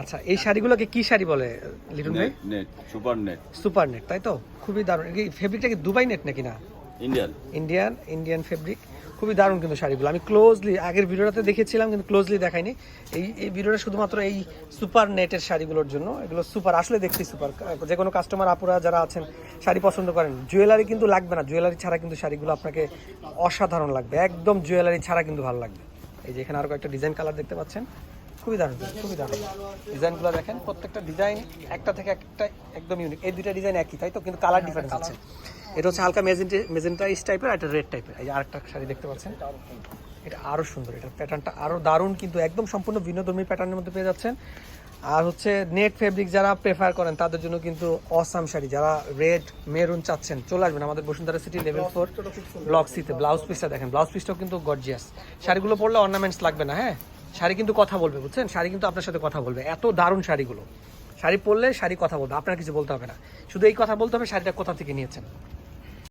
আচ্ছা এই শাড়িগুলোকে কি শাড়ি বলে লিটন ভাই? Net super net super net তাই তো? খুবই দারুণ। এই ফেব্রিকটা কি দুবাই নেট নাকি না? ইন্ডিয়ান ইন্ডিয়ান ইন্ডিয়ান ফেব্রিক খুবই দারুণ কিন্তু শাড়িগুলো। আমি ক্লোজলি আগের ভিডিওটাতে দেখেছিলাম কিন্তু ক্লোজলি দেখাইনি। এই এই ভিডিওটা শুধুমাত্র এই সুপার নেটের শাড়িগুলোর জন্য। এগুলো সুপার আসলে দেখতে সুপার যে কোনো কাস্টমার আপুরা যারা আছেন শাড়ি পছন্দ করেন জুয়েলারি কিন্তু লাগবে না। জুয়েলারি ছাড়া কিন্তু শাড়িগুলো আপনাকে অসাধারণ লাগবে। একদম জুয়েলারি ছাড়া কিন্তু ভালো লাগবে। এই যে এখানে আরও কয়েকটা ডিজাইন কালার দেখতে পাচ্ছেন। খুবই দারুণ খুবই দারুণ। ডিজাইনগুলো দেখেন প্রত্যেকটা ডিজাইন একটা থেকে একটা একদম ইউনিক এই দুইটা ডিজাইন একই তাই তো? কিন্তু কালার ডিফারেন্স আছে। এটা হচ্ছে হালকা মেজেন্টি মেজেন্টাইজ টাইপের আর একটা রেড টাইপের এই আরেকটা শাড়ি দেখতে পাচ্ছেন এটা আরও সুন্দর এটা প্যাটার্নটা আরও দারুণ কিন্তু একদম সম্পূর্ণ ভিন্নধর্মী প্যাটার্নের মধ্যে পেয়ে যাচ্ছেন। আর হচ্ছে নেট ফেব্রিক যারা প্রেফার করেন তাদের জন্য কিন্তু অসাম শাড়ি। যারা রেড মেরুন চাচ্ছেন চলে আসবেন আমাদের Bashundhara city level four block সিতে ব্লাউজ পিসটা দেখেন ব্লাউজ পিসটাও কিন্তু গর্জিয়াস শাড়িগুলো পরলে অর্নামেন্টস লাগবে না হ্যাঁ? শাড়ি কিন্তু কথা বলবে, বুঝছেন? শাড়ি কিন্তু আপনার সাথে কথা বলবে। এত দারুণ শাড়িগুলো। শাড়ি পরলে শাড়ি কথা বলবে, আপনার কিছু বলতে হবে না। শুধু এই কথা বলতে হবে, শাড়িটা কোথা থেকে নিয়েছেন?